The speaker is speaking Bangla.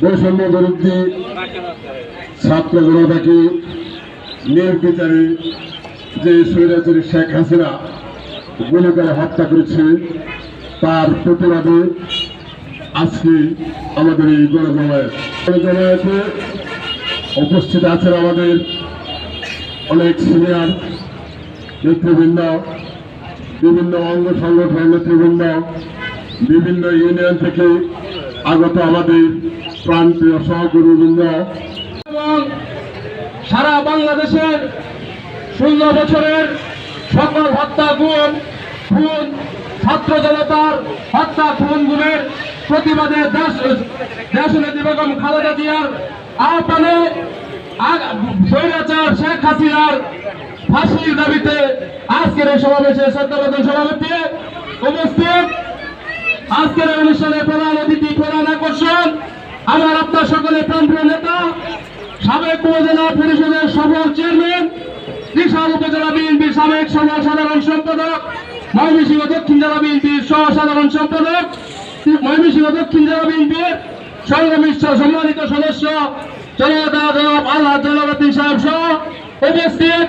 বৈষম্য বিরুদ্ধে ছাত্র জনতাকে নির্বিচারে যে স্বৈরাচারী শেখ হাসিনা গুলি করে হত্যা করেছে তার প্রতিবাদে আজকে আমাদের এই গণজমায়েতে উপস্থিত আছেন আমাদের অনেক সিনিয়র নেতৃবৃন্দ বিভিন্ন অঙ্গ সংগঠনের নেতৃবৃন্দ, বিভিন্ন ইউনিয়ন থেকে আগত আমাদের প্রান্তীয় সহগুরুবৃন্দ। এবং সারা বাংলাদেশের ষোলো বছরের সকল হত্যা গুণ, খুন, ছাত্র জনতার হত্যা খুন গুণের প্রতিবাদে দেশ, দেশনেত্রী বেগম খালেদা জিয়ার আহ্বানে স্বৈরাচার শেখ হাসিনার ফাঁসির দাবিতে আজকের এই সমাবেশে শ্রদ্ধাবাদন সভাপতি উপস্থিত। আজকের অনুষ্ঠানে প্রধান অতিথি, প্রধান আকর্ষণ, আমার আপনার সকলের প্রাণপ্রিয় নেতা, সাবেক উপজেলা পরিষদের সফল চেয়ারম্যান ত্রিশাল উপজেলা বিএনপির সাবেক সভা সাধারণ সম্পাদক, ময়মনসিংহ দক্ষিণ জেলা বিএনপির সহ সাধারণ সম্পাদক, ময়মনসিংহ দক্ষিণ জেলা বিএনপির সংগ্রামী সম্মানিত সদস্য জনতা জনাব আল্লাহ জলাবদ্দিন সাহেব সহ উপস্থিত।